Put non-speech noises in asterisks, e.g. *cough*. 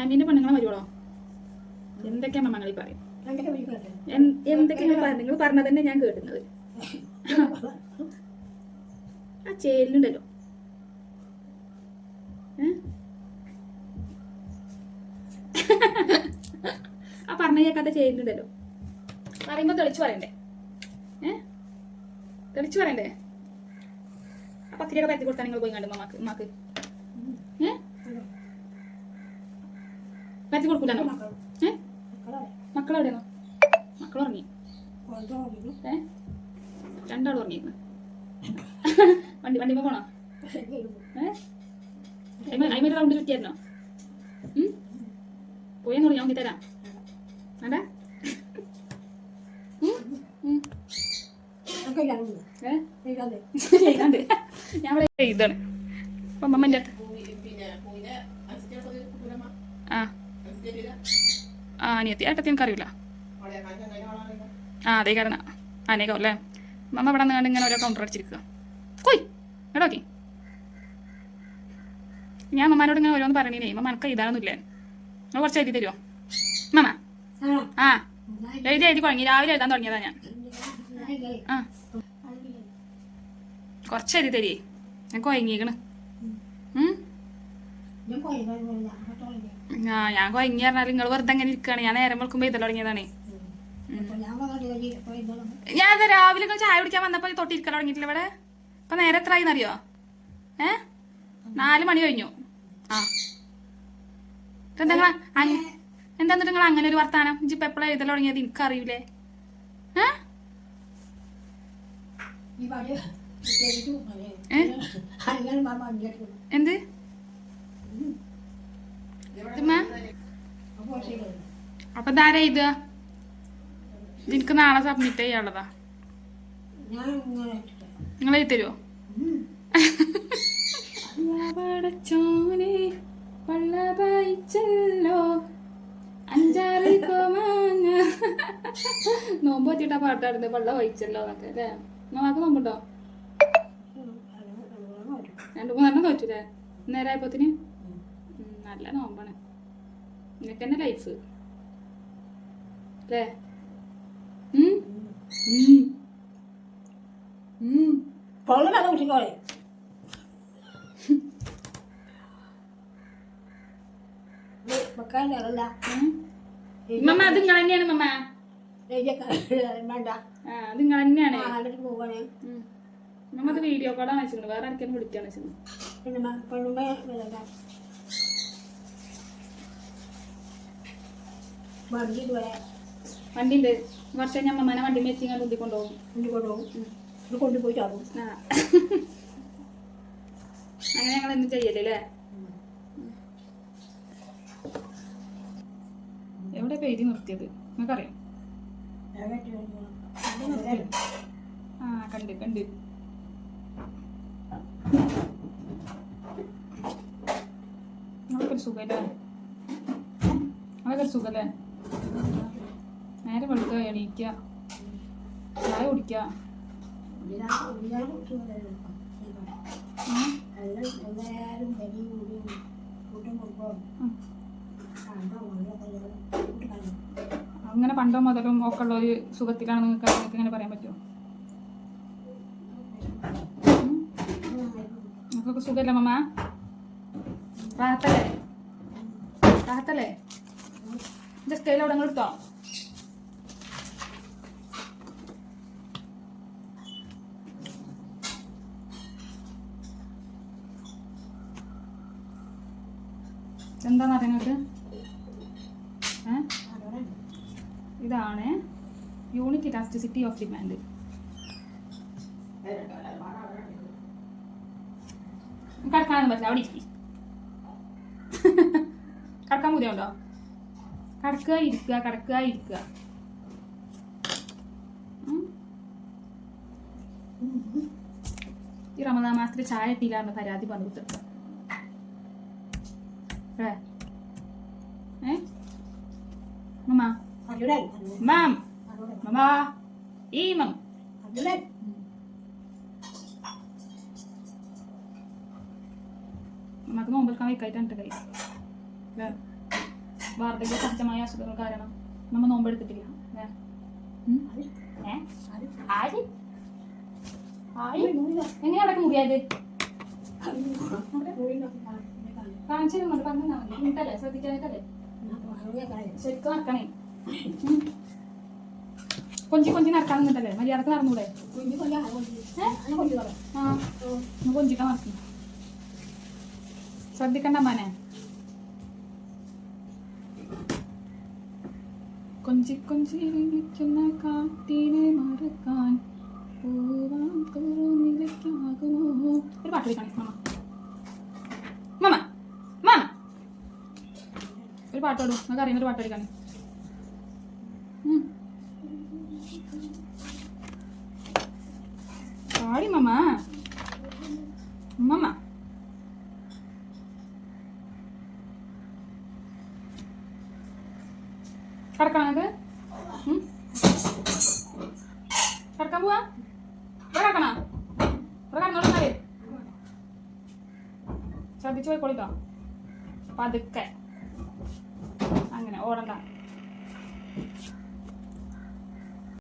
ആന്റീന്റെ പെണ്ണുങ്ങളെ വരുവോളോ എന്തൊക്കെയാ മമ്മങ്ങൾ പറയും? എന്തൊക്കെയാ പറഞ്ഞു നിങ്ങൾ പറഞ്ഞത് തന്നെ ഞാൻ കേട്ടുന്നത് ആ ചേലുണ്ടല്ലോ ആ പറഞ്ഞ കേൾക്കാത്ത ചേലുണ്ടല്ലോ പറയുമ്പോ തെളിച്ചു പറയണ്ടേ? ഏ? തെളിച്ചു പറയണ്ടേ? ആ പത്തിരിയൊക്കെ പരത്തി കൊടുത്താൽ നിങ്ങൾ പോയി കണ്ടു മമ്മക്ക് ഉമ്മാക്ക് ഏ പരത്തി കൊടുക്കൂലോ മക്കൾ ഏ? മക്കളെ മക്കളെവിടെയാണോ മക്കൾ ഉറങ്ങി ഏ? രണ്ടാളും ഉറങ്ങിയിരുന്നു വണ്ടി വണ്ടി പോണോ? ഏ? അയിമൊരു റൗണ്ട് കിട്ടിയായിരുന്നോ? ഉം? പോയെന്ന് പറഞ്ഞു ഞാൻ തരാം വേണ്ട? ചെയ്താണ് അപ്പൊ അടുത്ത്. ആ. ആ അനിയത്തി ഏട്ടത്തി എനിക്കറിയില്ല ആ അതേ കാരണം. അനേകം അല്ലേ? മമ്മ ഇവിടെ നിന്ന് ഇങ്ങനെ ഓരോ കൗണ്ടർ അടിച്ചിരിക്കുക കൊയ് എടാ ഓക്കെ ഞാൻ മമ്മാനോട് ഇങ്ങനെ ഓരോന്ന് പറയണേ മമ്മ എനക്ക് എഴുതാനൊന്നുമില്ലേ? നിങ്ങൾ കുറച്ച് എഴുതി തരുമോ മമ്മ ആ എഴുതി എഴുതി തുടങ്ങി രാവിലെ എഴുതാൻ തുടങ്ങിയതാ ഞാൻ. ആ. കുറച്ച് എഴുതി തരിയേ. ഞാൻ ഞാൻ ആ ഞാൻ കൊയങ്ങി പറഞ്ഞാൽ നിങ്ങൾ വെറുതെ അങ്ങനെ ഇരിക്കുകയാണ് ഞാൻ നേരം വെളുക്കുമ്പോൾ എഴുതൽ തുടങ്ങിയതാണേ. ഞാൻ ഇത് രാവിലെ ചായ കുടിക്കാൻ വന്നപ്പോ ഈ തൊട്ടിരിക്കാൻ തുടങ്ങിയിട്ടില്ല ഇവിടെ? ഇപ്പൊ നേരെ എത്ര ആയിന്നറിയോ ഏ? നാല് മണി കഴിഞ്ഞു. ആ. എന്താ എന്താ നിങ്ങൾ അങ്ങനെ ഒരു വർത്താനം? ഇപ്പൊ എപ്പോഴാ എഴുതൽ തുടങ്ങിയത്? എനിക്കറിയില്ലേ. ഏ? എന്ത്? അപ്പൊ ഇതാരാ എഴുതുക എനിക്ക് നാളെ സബ്മിറ്റ് ചെയ്യാനുള്ളതാ. നിങ്ങൾ എഴുതി തരുമോ നോമ്പ് വെച്ചിട്ടാ പാട്ടായിരുന്നു പള്ള വഹിച്ചല്ലോ എന്നൊക്കെ അല്ലേ? നോക്ക് നോമ്പുണ്ടോ. രണ്ടു മൂന്നെണ്ണം തോറ്റില്ലേ നേരായപ്പോത്തിന് നല്ല നോമ്പാണ്. നിനക്ക് തന്നെ ലൈഫ് അല്ലേ. പൊള്ളു കഥ കുട്ടിക്കോളെ. ഉം. മമ്മ അത് നിങ്ങൾ തന്നെയാണ് മമ്മ. വേണ്ട. അത് നിങ്ങൾ തന്നെയാണ്. മമ്മ അത് വീഡിയോ കോളാണ് വെച്ചിട്ടുണ്ട് വേറെ ആർക്കും വിളിക്കാണ് വരണ്ട വണ്ടിയിട്ട് വരാം വണ്ടി ഉണ്ട് കുറച്ച് കഴിഞ്ഞാൽ അമ്മമാനെ വണ്ടി വെച്ച് ഇങ്ങനെ ഉന്തി കൊണ്ടുപോകും കൊണ്ട് കൊണ്ടുപോകും ഇത് കൊണ്ടുപോയി ചാടും. അങ്ങനെ ഞങ്ങൾ എന്തും ചെയ്യല്ലേ അല്ലേ? എവിടെ പേര് നിർത്തിയത്? നിങ്ങൾക്കറിയാം? ആ കണ്ട് കണ്ട്. നിങ്ങൾക്കൊരു സുഖല്ലേ? നിങ്ങൾക്കൊരു സുഖല്ലേ? നേരെ എണീക്ക. ചായ കൊടുക്കും. അങ്ങനെ പണ്ടോ മുതലും ഒക്കെ ഉള്ള ഒരു സുഖത്തിലാണ് നിങ്ങൾക്ക് നിങ്ങൾക്ക് ഇങ്ങനെ പറയാൻ പറ്റുമോ? നിങ്ങൾക്കൊക്കെ സുഖമല്ലേ മമ്മ? റാഹത്തല്ലേ റാഹത്തല്ലേ ജസ്റ്റ് കയ്യിലവിടെ എടുത്തോ? എന്താന്ന് നിങ്ങൾക്ക് ഇതാണ് യൂണിറ്റ് ഇലാസ്റ്റിസിറ്റി ഓഫ് ഡിമാൻഡ് കടക്കാനൊന്നും പറ്റില്ല അവിടെ *laughs* കടക്കാൻ ബുദ്ധിമുണ്ടോ കടക്കുക ഇരിക്കുക കടക്കുക ഇരിക്കുക. ഈ റമദാ മാസത്തിൽ ചായ ഇട്ടില്ലാന്ന് പരാതി പറഞ്ഞു കൊടുത്തിട്ടുണ്ട് ഏ ഏ മമ്മ മാം മമ്മ ഈ മം നമുക്ക് നോമ്പെടുക്കാൻ വയ്ക്കായിട്ടാണ് കൈ അല്ലേ വാർദ്ധക്യ സഹജമായ അസുഖങ്ങൾ കാരണം നമ്മൾ നോമ്പെടുത്തിട്ടില്ല ഏ? ഉം? ഏ? ആര്? ആര്? എങ്ങനെയാ അവിടെ മുറിയായത് കാണിച്ചു തരുന്നുണ്ട് പറഞ്ഞു തന്നാ മതി എന്നിട്ടല്ലേ ശ്രദ്ധിക്കാനായിട്ടല്ലേ ശരിക്കും നടക്കണേ. കൊഞ്ചി കൊഞ്ചി നടക്കാന്നുണ്ടല്ലേ മര്യാദയ്ക്ക് നടന്നൂടെ? ആ കൊഞ്ചിക്കാൻ നടക്കും ശ്രദ്ധിക്കണ്ട അമ്മാനെ കൊഞ്ചി കൊഞ്ചി വിളിക്കുന്ന കാട്ടിനെ മറക്കാൻ പോവാൻ തുറന്നിലേക്കാകുമോ ഒരു പാട്ട് കളിക്കണേ മമ്മ മമ്മ മമ്മ ഒരു പാട്ട് പാടും. നമുക്ക് അറിയുന്ന ഒരു പാട്ട് കളിക്കണേ ഉം. പാടി മമ്മ. മമ്മ. കിടക്കണം അത് കടക്കാൻ പോവാ? ഇവിടെ കിടക്കണ? ഇവിടെ കിടന്നോളെ ശ്രദ്ധിച്ചു പോയിക്കോളിട്ടോ പതുക്കെ. അങ്ങനെ ഓടണ്ട